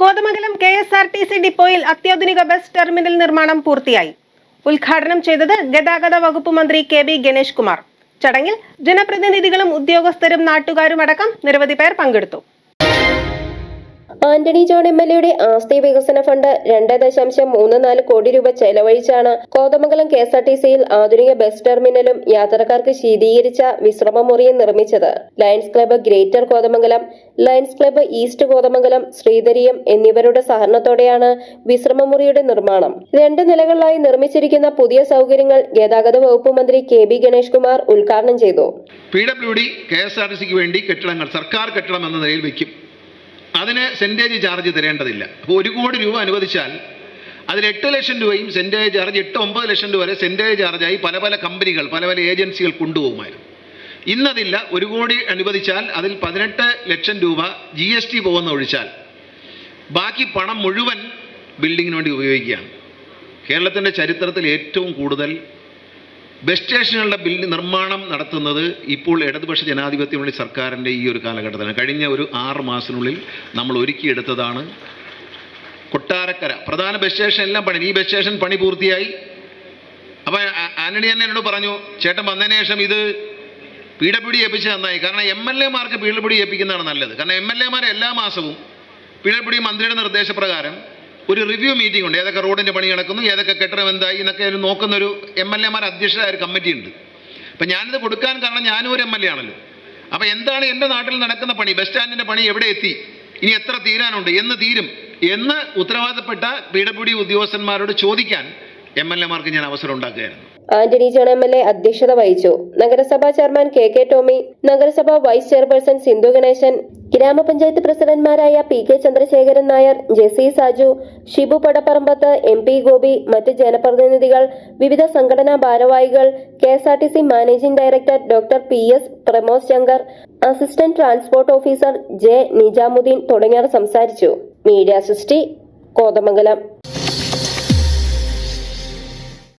Kothamangalam K S R T C ഡിപ്പോയിൽ അത്യാധുനിക bus terminal നിർമ്മാണം പൂർത്തിയായി. ഉദ്ഘാടനം ചെയ്തത് ഗതാഗത വകുപ്പ് മന്ത്രി കെ ബി ഗണേഷ് കുമാർ. ചടങ്ങിൽ ജനപ്രതിനിധികളും ഉദ്യോഗസ്ഥരും നാട്ടുകാരും അടക്കം നിരവധി പേർ പങ്കെടുത്തു. ആന്റണി ജോൺ എം എൽ എയുടെ ആസ്തി വികസന ഫണ്ട് രണ്ട് ദശാംശം മൂന്ന് നാല് കോടി രൂപ ചെലവഴിച്ചാണ് Kothamangalam K S R T സിയിൽ ആധുനിക ബസ് ടെർമിനലും യാത്രക്കാർക്ക് ശീതീകരിച്ച വിശ്രമമുറിയും നിർമ്മിച്ചത്. Lions club greater Kothamangalam lions club east Kothamangalam Sreedhareeyam എന്നിവരുടെ സഹകരണത്തോടെയാണ് വിശ്രമമുറിയുടെ നിർമ്മാണം. രണ്ട് നിലകളിലായി നിർമ്മിച്ചിരിക്കുന്ന പുതിയ സൗകര്യങ്ങൾ ഗതാഗത വകുപ്പ് മന്ത്രി കെ ബി ഗണേഷ് കുമാർ ഉദ്ഘാടനം ചെയ്തു. P W D K S R T സിക്ക് വേണ്ടി കെട്ടിടങ്ങൾ സർക്കാർ കെട്ടിടം എന്ന നിലയിൽ വയ്ക്കും അതിന് സെന്റേജ് ചാർജ് തരേണ്ടതില്ല. അപ്പോൾ ഒരു കോടി രൂപ അനുവദിച്ചാൽ അതിൽ എട്ട് ലക്ഷം രൂപയും സെന്റേജ് ചാർജ് എട്ട് ഒമ്പത് ലക്ഷം രൂപ വരെ സെന്റേജ് ചാർജായി പല പല കമ്പനികൾ പല പല ഏജൻസികൾ കൊണ്ടുപോകുമായിരുന്നു. ഇന്നതില്ല ഒരു കോടി അനുവദിച്ചാൽ അതിൽ പതിനെട്ട് ലക്ഷം രൂപ ജി എസ് ടി പോകുന്ന ഒഴിച്ചാൽ ബാക്കി പണം മുഴുവൻ ബിൽഡിങ്ങിന് വേണ്ടി ഉപയോഗിക്കുകയാണ്. കേരളത്തിന്റെ ചരിത്രത്തിൽ ഏറ്റവും കൂടുതൽ ബസ് സ്റ്റേഷനുകളുടെ ബില്ല് നിർമ്മാണം നടത്തുന്നത് ഇപ്പോൾ ഇടതുപക്ഷ ജനാധിപത്യമുള്ള സർക്കാരിന്റെ ഈ ഒരു കാലഘട്ടത്തിലാണ്. കഴിഞ്ഞ ഒരു ആറ് മാസത്തിനുള്ളിൽ നമ്മൾ ഒരുക്കിയെടുത്തതാണ് കൊട്ടാരക്കര. പ്രധാന ബസ് സ്റ്റേഷൻ എല്ലാം പണി. ഈ ബസ് സ്റ്റേഷൻ പണി പൂർത്തിയായി. അപ്പോൾ ആന്റണി തന്നെ എന്നോട് പറഞ്ഞു ചേട്ടൻ വന്നതിന് ശേഷം ഇത് പീഡപിടി ഏൽപ്പിച്ച് നന്നായി. കാരണം എം എൽ എമാർക്ക് പി ഡബ്ല്യു ഏൽപ്പിക്കുന്നതാണ് നല്ലത്. കാരണം എം എൽ എമാർ എല്ലാ മാസവും പീഡപിടി മന്ത്രിയുടെ നിർദ്ദേശപ്രകാരം ഒരു റിവ്യൂ മീറ്റിംഗ് ഉണ്ട്. ഏതൊക്കെ റോഡിന്റെ പണി നടക്കുന്നു ഏതൊക്കെ കെട്ടിടം എന്തായി എന്നൊക്കെ ഒരു നോക്കുന്നൊരു എം എൽ എമാർ അധ്യക്ഷരായ ഒരു കമ്മിറ്റി ഉണ്ട്. അപ്പം ഞാനിത് കൊടുക്കാൻ കാരണം ഞാനും ഒരു എം എൽ എ ആണല്ലോ. അപ്പോൾ എന്താണ് എന്റെ നാട്ടിൽ നടക്കുന്ന പണി? ബസ് സ്റ്റാൻഡിന്റെ പണി എവിടെ എത്തി? ഇനി എത്ര തീരാനുണ്ട്? എന്ന് തീരും. എന്ന് ഉത്തരവാദപ്പെട്ട പി ഡബ്ല്യു ഡി ഉദ്യോഗസ്ഥന്മാരോട് ചോദിക്കാൻ എം എൽ എമാർക്ക് ഞാൻ അവസരം ഉണ്ടാക്കുകയായിരുന്നു. Antony John M L A അധ്യക്ഷത വഹിച്ചു. നഗരസഭാ ചെയർമാൻ കെ കെ ടോമി നഗരസഭാ വൈസ് ചെയർപേഴ്സൺ സിന്ധു ഗണേശൻ ഗ്രാമപഞ്ചായത്ത് പ്രസിഡന്റ്മാരായ P K Chandrasekharan Nair Jessy Saju Shibu Padapparambath M P Gopi മറ്റ് ജനപ്രതിനിധികൾ വിവിധ സംഘടനാ ഭാരവാഹികൾ K S R T C managing director doctor P. S. Pramod Shankar assistant transport officer J. Nizamuddin തുടങ്ങിയവർ സംസാരിച്ചു. Media സൃഷ്ടി കോതമംഗലം.